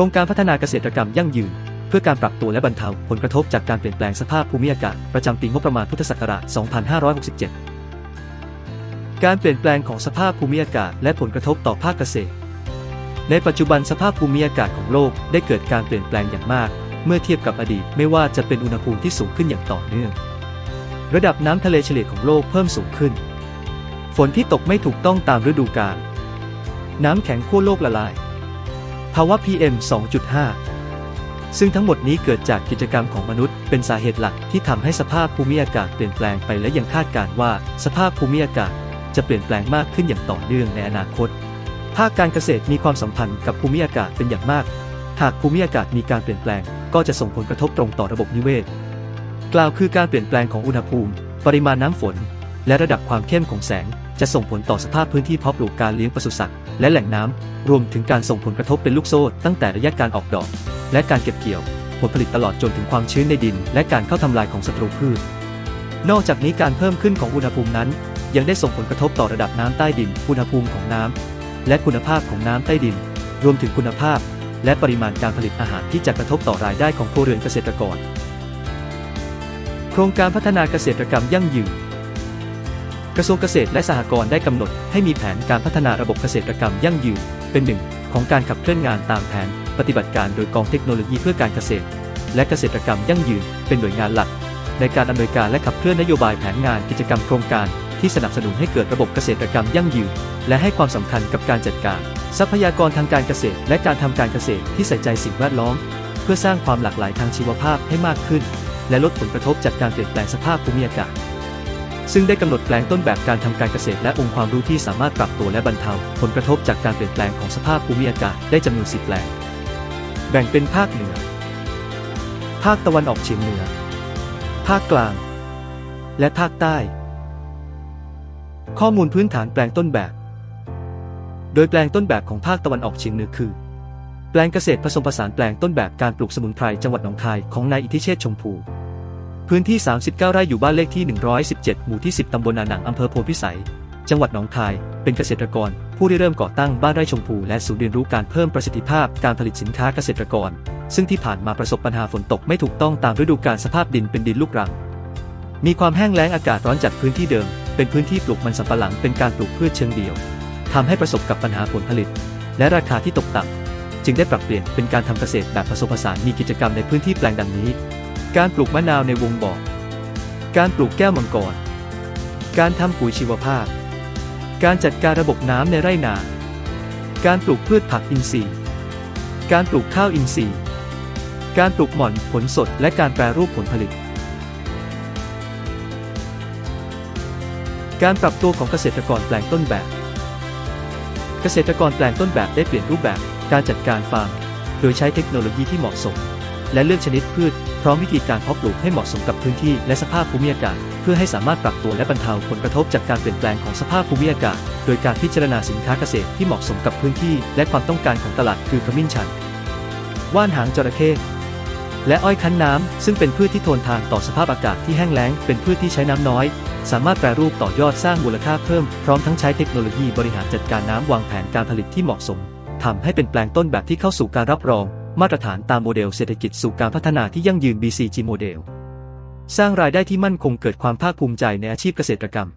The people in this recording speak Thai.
ครงการพัฒนาเกษตรกรรมยั่งยืน เพื่อการปรับตัวและบรรเทาผลกระทบจากการเปลี่ยนแปลงสภาพภูมิอากาศประจำปีงบประมาณพุทธศักราช 2567 การเปลี่ยนแปลงของสภาพภูมิอากาศและผลกระทบต่อภาคเกษตร ในปัจจุบันสภาพภูมิอากาศของโลกได้เกิดการเปลี่ยนแปลงอย่างมาก เมื่อเทียบกับอดีตไม่ว่าจะเป็นอุณหภูมิที่สูงขึ้นอย่างต่อเนื่อง ระดับน้ำทะเลเฉลี่ยของโลกเพิ่มสูงขึ้น ฝนที่ตกไม่ถูกต้องตามฤดูกาลน้ำแข็งขั้วโลกละลาย ภาวะ PM 2.5 ซึ่งทั้งหมดนี้เกิดจากกิจกรรมของมนุษย์ เป็นสาเหตุหลักที่ทำให้สภาพภูมิอากาศเปลี่ยนแปลงไปและยังคาดการณ์ว่า สภาพภูมิอากาศจะเปลี่ยนแปลงมากขึ้นอย่างต่อเนื่องในอนาคต ภาคการเกษตรมีความสัมพันธ์กับภูมิอากาศเป็นอย่างมาก หากภูมิอากาศมีการเปลี่ยนแปลง ก็จะส่งผลกระทบตรงต่อระบบนิเวศ กล่าวคือการเปลี่ยนแปลงของอุณหภูมิ ปริมาณน้ำฝน และระดับความเข้มของแสง จะส่งผลต่อสภาพพื้นที่เพาะปลูกการเลี้ยงปศุสัตว์และแหล่งน้ำรวมถึงการส่งผลกระทบเป็นลูกโซ่ตั้งแต่ระยะการออกดอก และการเก็บเกี่ยว ผลผลิตตลอดจนถึงความชื้นในดิน และการเข้าทำลายของศัตรูพืช นอกจากนี้การเพิ่มขึ้นของอุณหภูมินั้น ยังได้ส่งผลกระทบต่อระดับน้ำใต้ดิน อุณหภูมิของน้ำและคุณภาพของน้ำใต้ดิน รวมถึงคุณภาพ และปริมาณการผลิตอาหารที่จะกระทบต่อรายได้ของครัวเรือนเกษตรกร โครงการพัฒนาเกษตรกรรมยั่งยืน กระทรวงเกษตรและสหกรณ์ได้กำหนดให้มีแผนการพัฒนาระบบเกษตรกรรมยั่งยืน เป็นหนึ่งของการขับเคลื่อนงานตามแผน ปฏิบัติการโดยกองเทคโนโลยีเพื่อการเกษตร และเกษตรกรรมยั่งยืน เป็นหน่วยงานหลัก ในการดำเนินการและขับเคลื่อนนโยบายแผนงานกิจกรรมโครงการ ที่สนับสนุนให้เกิดระบบเกษตรกรรมยั่งยืน และให้ความสำคัญกับการจัดการ ทรัพยากรทางการเกษตร และการทำการเกษตรที่ใส่ใจสิ่งแวดล้อม เพื่อสร้างความหลากหลายทางชีวภาพให้มากขึ้น และลดผลกระทบจากการเปลี่ยนแปลงสภาพภูมิอากาศ ซึ่งได้กำหนดแปลงต้นแบบการทำการเกษตรและองค์ความรู้ที่สามารถปรับตัวและบรรเทา ผลกระทบจากการเปลี่ยนแปลงของสภาพภูมิอากาศได้จำนวน10แปลง แบ่งเป็นภาคเหนือ ภาคตะวันออกเฉียงเหนือ ภาคกลาง และภาคใต้ ข้อมูลพื้นฐานแปลงต้นแบบ โดยแปลงต้นแบบของภาคตะวันออกเฉียงเหนือคือ แปลงเกษตรผสมผสานแปลงต้นแบบการปลูกสมุนไพรจังหวัดหนองคายของนายอิทธิเชษฐ์ชมพู พื้นที่ 39 ไร่อยู่บ้านเลขที่ 117 หมู่ที่ 10 ตำบลนาหนังอำเภอโพพิสัย จังหวัดหนองคาย เป็นเกษตรกร ผู้ได้เริ่มก่อตั้งบ้านไร่ชมพูและศูนย์เรียนรู้การเพิ่มประสิทธิภาพการผลิตสินค้าเกษตรกร ซึ่งที่ผ่านมาประสบปัญหาฝนตกไม่ถูกต้องตามฤดูกาลสภาพดินเป็นดินลูกรัง มีความแห้งแล้งอากาศร้อนจัดพื้นที่เดิม เป็นพื้นที่ปลูกมันสำปะหลังเป็นการปลูกพืชเชิงเดี่ยวทำให้ประสบกับปัญหาผลผลิต และราคาที่ตกต่ำจึงได้ปรับเปลี่ยนเป็นการทำเกษตรแบบผสมผสานมีกิจกรรมในพื้นที่แปลงดังนี้ การปลูกมะนาวในวงบ่อ การปลูกแก้วมังกร การทำปุ๋ยชีวภาพ การจัดการระบบน้ำในไร่นา การปลูกพืชผักอินทรีย์ การปลูกข้าวอินทรีย์ การปลูกหม่อนผลสดและการแปรรูปผลผลิต การปรับตัวของเกษตรกรแปลงต้นแบบ เกษตรกรแปลงต้นแบบได้เปลี่ยนรูปแบบการจัดการฟาร์ม โดยใช้เทคโนโลยีที่เหมาะสม และเลือกชนิดพืช พร้อมวิธีการเพาะปลูกให้เหมาะสมกับพื้นที่และสภาพภูมิอากาศ เพื่อให้สามารถปรับตัวและบรรเทาผลกระทบจากการเปลี่ยนแปลงของสภาพภูมิอากาศ โดยการพิจารณาสินค้าเกษตรที่เหมาะสมกับพื้นที่ และความต้องการของตลาดคือขมิ้นชัน ว่านหางจระเข้และอ้อยคั้นน้ำ ซึ่งเป็นพืชที่ทนทานต่อสภาพอากาศที่แห้งแล้ง เป็นพืชที่ใช้น้ำน้อย สามารถแปรรูปต่อยอดสร้างมูลค่าเพิ่ม พร้อมทั้งใช้เทคโนโลยีบริหารจัดการน้ำวางแผนการผลิตที่เหมาะสมทำให้เป็นแปลงต้นแบบที่เข้าสู่การรับรอง มาตรฐานตามโมเดลเศรษฐกิจสู่การพัฒนาที่ยั่งยืน BCG โมเดล สร้างรายได้ที่มั่นคงเกิดความภาคภูมิใจในอาชีพเกษตรกรรม